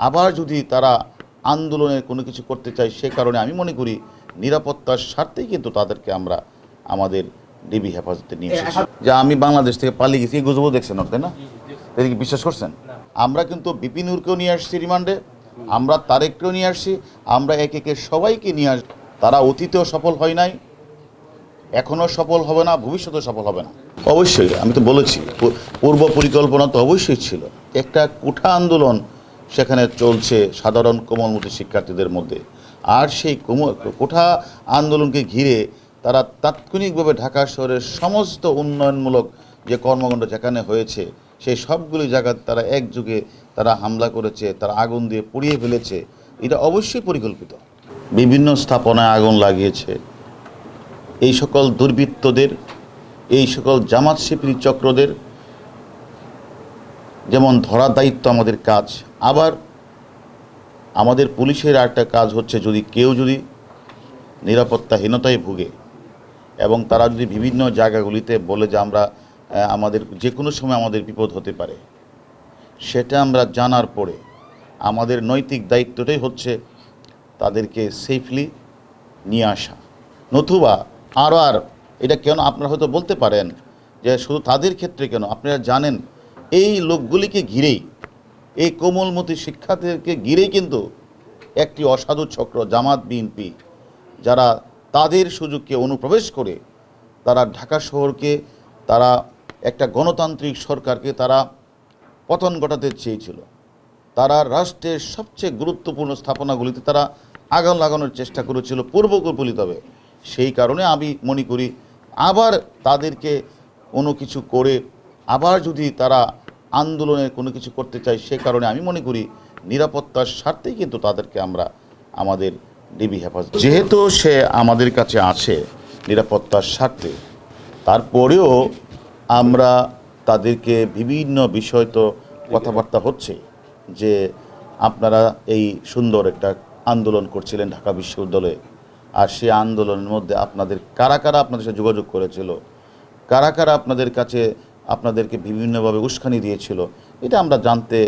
আবার যদি তারা আন্দোলনের কোনো কিছু করতে চায় সে কারণে আমি মনে করি নিরাপত্তার স্বার্থেই কিন্তু তাদেরকে আমরা আমাদের ডিবি হেফাজতে নিয়ে এসেছি। যে আমি বাংলাদেশ থেকে পালিয়ে গেছি এই গুজবও দেখছেন তাই না? এটা কি বিশ্বাস করছেন? আমরা কিন্তু বিপিনুরকেও নিয়ে আসছি রিমান্ডে আমরা তারেককেও নিয়ে আসছি আমরা একে একে সবাইকে নিয়ে আস তারা অতীতেও সফল হয় নাই এখনও সফল হবে না ভবিষ্যতেও সফল হবে না। অবশ্যই আমি তো বলেছি পূর্ব পরিকল্পনা তো অবশ্যই ছিল। একটা কুঠা আন্দোলন সেখানে চলছে সাধারণ কোমলমতি শিক্ষার্থীদের মধ্যে। আর সেই কোঠা আন্দোলনকে ঘিরে তারা তাৎক্ষণিকভাবে ঢাকা শহরের সমস্ত উন্নয়নমূলক যে কর্মকাণ্ড যেখানে হয়েছে, সেই সবগুলি জায়গায় তারা একযুগে তারা হামলা করেছে, তারা আগুন দিয়ে পুড়িয়ে ফেলেছে। এটা অবশ্যই পরিকল্পিত। বিভিন্ন স্থাপনায় আগুন লাগিয়েছে। এই সকল দুর্বৃত্তদের, এই সকল জামাত শিবির চক্রদের যেমন ধরা দায়িত্ব আমাদের কাজ, আবার আমাদের পুলিশের একটা কাজ হচ্ছে যদি কেউ যদি নিরাপত্তাহীনতায় ভুগে এবং তারা যদি বিভিন্ন জায়গাগুলিতে বলে যে আমরা আমাদের যে কোনো সময় আমাদের বিপদ হতে পারে, সেটা আমরা জানার পরে আমাদের নৈতিক দায়িত্বটাই হচ্ছে তাদেরকে সেফলি নিয়ে আসা। নতুবা আর আর এটা কেন আপনারা হয়তো বলতে পারেন যে শুধু তাদের ক্ষেত্রে কেন? আপনারা জানেন এই লোকগুলিকে ঘিরেই, এই কোমলমতি শিক্ষার্থীদেরকে ঘিরেই কিন্তু একটি অসাধু চক্র জামাত বিএনপি, যারা তাদের সুযোগকে অনুপ্রবেশ করে তারা ঢাকা শহরকে, তারা একটা গণতান্ত্রিক সরকারকে তারা পতন ঘটাতে চেয়েছিল। তারা রাষ্ট্রের সবচেয়ে গুরুত্বপূর্ণ স্থাপনাগুলিতে তারা আগুন লাগানোর চেষ্টা করেছিল পূর্বকল্পিতভাবে সেই কারণে আমি মনে করি, আবার তাদেরকে কোনো কিছু করে আবার যদি তারা আন্দোলনের কোনো কিছু করতে চায় সে কারণে আমি মনে করি নিরাপত্তার স্বার্থেই কিন্তু তাদেরকে আমরা আমাদের ডিবি হেফাজত যেহেতু সে আমাদের কাছে আছে নিরাপত্তার স্বার্থে, তারপরেও আমরা তাদেরকে বিভিন্ন বিষয় তো কথাবার্তা হচ্ছে যে আপনারা এই সুন্দর একটা আন্দোলন করছিলেন ঢাকা বিশ্ববিদ্যালয়ে, আর সে আন্দোলনের মধ্যে আপনাদের কারা কারা আপনাদের সাথে যোগাযোগ করেছিল, কারা কারা আপনাদের কাছে আপনাদেরকে বিভিন্নভাবে উস্কানি দিয়েছিল। এটা আমরা জানতে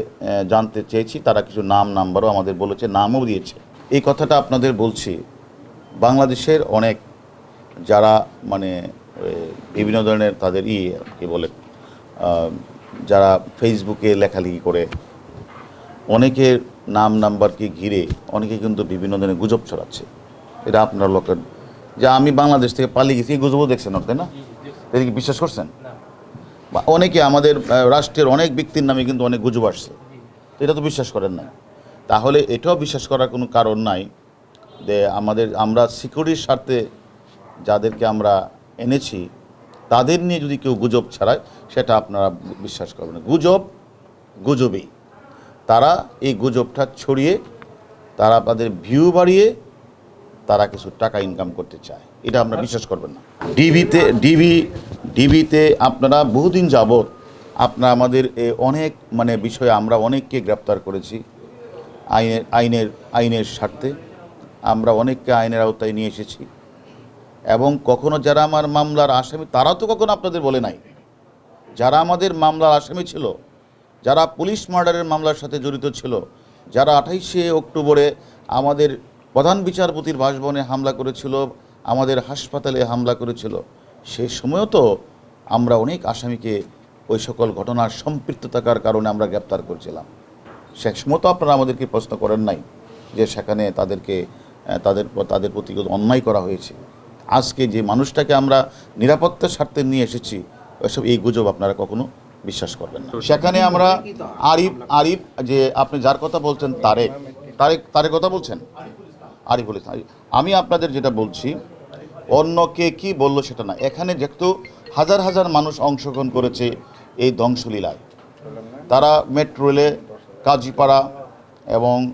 জানতে চেয়েছি। তারা কিছু নাম নাম্বারও আমাদের বলেছে নামও দিয়েছে। এই কথাটা আপনাদের বলছি। বাংলাদেশের অনেক যারা মানে বিভিন্ন ধরনের তাদের ই কি বলে যারা ফেসবুকে লেখালেখি করে অনেকের নাম নাম্বারকে ঘিরে অনেকে কিন্তু বিভিন্ন ধরনের গুজব ছড়াচ্ছে। এটা আপনার লোকের যে আমি বাংলাদেশ থেকে পালিয়ে গেছি এই গুজবও দেখছেন তাই না? এটা কি বিশ্বাস করছেন? অনেকে আমাদের রাষ্ট্রের অনেক ব্যক্তির নামে কিন্তু অনেক গুজব আসছে। এটা তো বিশ্বাস করেন না। তাহলে এটাও বিশ্বাস করার কোনো কারণ নাই যে আমাদের আমরা সিকিউরিটির স্বার্থে যাদেরকে আমরা এনেছি তাদের নিয়ে যদি কেউ গুজব ছাড়ায় সেটা আপনারা বিশ্বাস করবেন না। গুজব গুজবেই। তারা এই গুজবটা ছড়িয়ে তারা তাদের ভিউ বাড়িয়ে তারা কিছু টাকা ইনকাম করতে চায়। এটা আমরা বিশ্বাস করবেন না। ডিবিতে ডিবি ডিবিতে আপনারা বহুদিন যাবৎ আপনারা আমাদের অনেক মানে বিষয়ে আমরা অনেককে গ্রেপ্তার করেছি আইনের আইনের আইনের স্বার্থে। আমরা অনেককে আইনের আওতায় নিয়ে এসেছি। এবং কখনো যারা আমার মামলার আসামি, তারা তো কখনো আপনাদের বলে নাই। যারা আমাদের মামলার আসামি ছিল, যারা পুলিশ মার্ডারের মামলার সাথে জড়িত ছিল, যারা আঠাইশে অক্টোবরে আমাদের প্রধান বিচারপতির বাসভবনে হামলা করেছিল, আমাদের হাসপাতালে হামলা করেছিল সে সময়ও তো আমরা অনেক আসামিকে ওই সকল ঘটনার সম্পৃক্ত থাকার কারণে আমরা গ্রেপ্তার করেছিলাম। সে সময় তো আপনারা আমাদেরকে প্রশ্ন করেন নাই যে সেখানে তাদেরকে তাদের তাদের প্রতি অন্যায় করা হয়েছে। আজকে যে মানুষটাকে আমরা নিরাপত্তার স্বার্থে নিয়ে এসেছি ওইসব এই গুজব আপনারা কখনো বিশ্বাস করবেন না। সেখানে আমরা আরিফ আরিফ যে আপনি যার কথা বলছেন তারেক তারেক তারেক কথা বলছেন? আরিফ বলেছেন আমি আপনাদের যেটা বলছি অন্য কে কি বলল সেটা না। এখানে যেহেতু হাজার হাজার মানুষ অংশগ্রহণ করেছে এই ধ্বংসলীলায়। তারা মেট্রো রেলে কাজীপাড়া এবং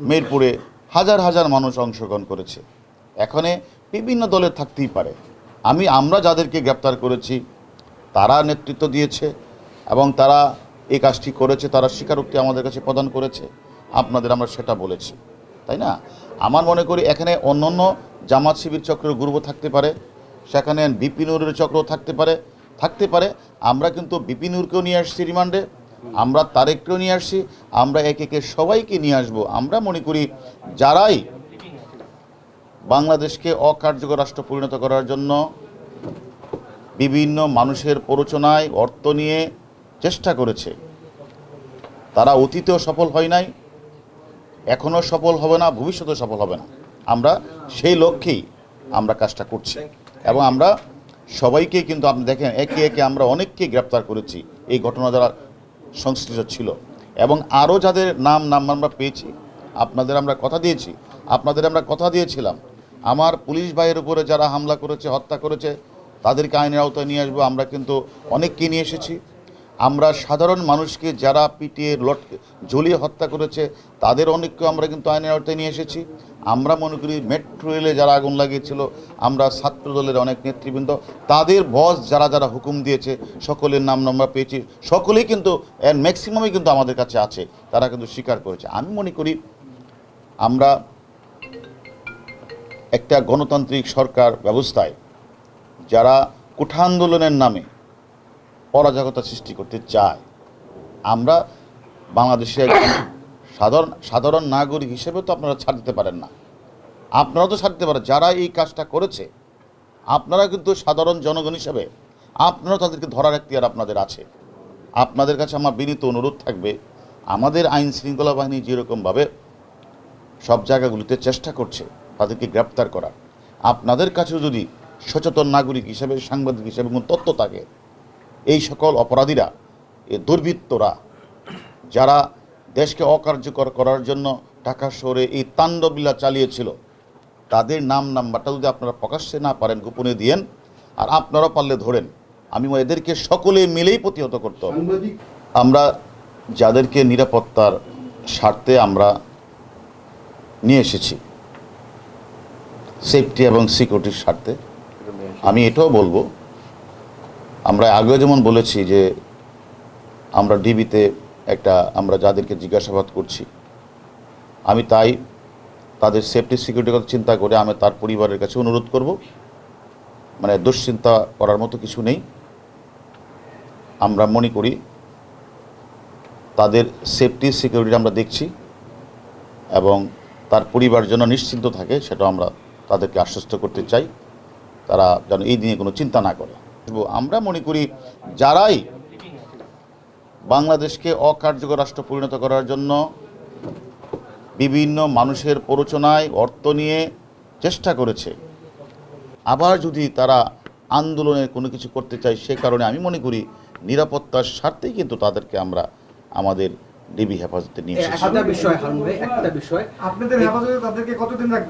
মিরপুরে হাজার হাজার মানুষ অংশগ্রহণ করেছে। এখানে বিভিন্ন দলের থাকতেই পারে। আমি, আমরা যাদেরকে গ্রেপ্তার করেছি, তারা নেতৃত্ব দিয়েছে এবং তারা এই কাজটি করেছে, তারা স্বীকারোক্তি আমাদের কাছে প্রদান করেছে। আপনাদের আমরা সেটা বলেছি। তাই না? আমার মনে করি এখানে অন্যান্য জামাত শিবির চক্রের গ্রুপও থাকতে পারে, সেখানে বিপিনুরের চক্র থাকতে পারে থাকতে পারে। আমরা কিন্তু বিপিনুরকেও নিয়ে আসছি রিমান্ডে, আমরা তারেককেও নিয়ে আসছি, আমরা একে একে সবাইকে নিয়ে আসব। আমরা মনে করি যারাই বাংলাদেশকে অকার্যকর রাষ্ট্র পরিণত করার জন্য বিভিন্ন মানুষের প্ররোচনায় অর্থ নিয়ে চেষ্টা করেছে, তারা অতীতেও সফল হয় নাই এখনও সফল হবে না ভবিষ্যতেও সফল হবে না। আমরা সেই লক্ষ্যেই আমরা কাজটা করছি। এবং আমরা সবাইকে কিন্তু আপনি দেখেন একে একে আমরা অনেককে গ্রেপ্তার করেছি। এই ঘটনা যারা সংশ্লিষ্ট ছিল। এবং আরও যাদের নাম নাম আমরা পেয়েছি আপনাদের আমরা কথা দিয়েছি আপনাদের আমরা কথা দিয়েছিলাম। আমার পুলিশ ভাইয়ের উপরে যারা হামলা করেছে হত্যা করেছে তাদেরকে আইনের আওতায় নিয়ে আসব। আমরা কিন্তু অনেককে নিয়ে এসেছি। আমরা সাধারণ মানুষকে যারা পিটিয়ে লট, ঝুলিয়ে হত্যা করেছে, তাদের অনেককে আমরা কিন্তু আইনের আওতায় নিয়ে এসেছি। আমরা মনে করি মেট্রো রেলে যারা আগুন লাগিয়েছিল, আমরা ছাত্র দলের অনেক নেতৃবৃন্দ, তাদের বস যারা যারা হুকুম দিয়েছে, সকলের নাম আমরা পেয়েছি। সকলেই কিন্তু ম্যাক্সিমামই কিন্তু আমাদের কাছে আছে, তারা কিন্তু স্বীকার করেছে। আমি মনে করি আমরা একটা গণতান্ত্রিক সরকার ব্যবস্থায়, যারা কুঠা আন্দোলনের নামে অরাজকতা সৃষ্টি করতে চায়। আমরা বাংলাদেশে একজন সাধারণ সাধারণ নাগরিক হিসেবে তো আপনারা ছাড় দিতে পারেন না। আপনারা তো ছাড় দিতে পারেন, যারা এই কাজটা করেছে, আপনারা কিন্তু সাধারণ জনগণ হিসেবে আপনারা তাদেরকে ধরার এখতিয়ার আপনাদের আছে। আপনাদের কাছে আমার বিনীত অনুরোধ থাকবে, আমাদের আইন শৃঙ্খলা বাহিনী যেরকমভাবে সব জায়গাগুলিতে চেষ্টা করছে, তাদেরকে গ্রেপ্তার করার। আপনাদের কাছেও যদি সচেতন নাগরিক হিসেবে, সাংবাদিক হিসেবে কোনো তথ্য থাকে এই সকল অপরাধীরা এ দুর্বৃত্তরা যারা দেশকে অকার্যকর করার জন্য ঢাকা শহরে এই তাণ্ডবলীলা চালিয়েছিল তাদের নাম নাম্বারটা যদি আপনারা প্রকাশ্যে না পারেন গোপনে দিয়েন আর আপনারা পারলে ধরেন আমি এদেরকে সকলে মিলেই প্রতিহত করতে হবে। আমরা যাদেরকে নিরাপত্তার স্বার্থে আমরা নিয়ে এসেছি সেফটি এবং সিকিউরিটির স্বার্থে আমি এটাও বলব আমরা আগেও যেমন বলেছি যে আমরা ডিবিতে একটা আমরা যাদেরকে জিজ্ঞাসাবাদ করছি, আমি তাই তাদের সেফটি সিকিউরিটির কথা চিন্তা করে আমি তার পরিবারের কাছে অনুরোধ করব। মানে দুশ্চিন্তা করার মতো কিছু নেই। আমরা মনে করি তাদের সেফটি সিকিউরিটি আমরা দেখছি এবং তার পরিবার যেন নিশ্চিন্ত থাকে সেটা আমরা তাদেরকে আশ্বস্ত করতে চাই। তারা যেন এই নিয়ে কোনো চিন্তা না করে। আমরা মনে করি যারাই বাংলাদেশকে অকার্যকর রাষ্ট্র পরিণত করার জন্য বিভিন্ন মানুষের প্ররোচনায় অর্থ নিয়ে চেষ্টা করেছে আবার যদি তারা আন্দোলনে কোনো কিছু করতে চায় সে কারণে আমি মনে করি নিরাপত্তার স্বার্থেই কিন্তু তাদেরকে আমরা আমাদের ডিবি হেফাজতে নিয়ে এসেছি। একটা বিষয় হারুন ভাই একটা বিষয়। আপনাদের হেফাজতে তাদেরকে কতদিন রাখবেন?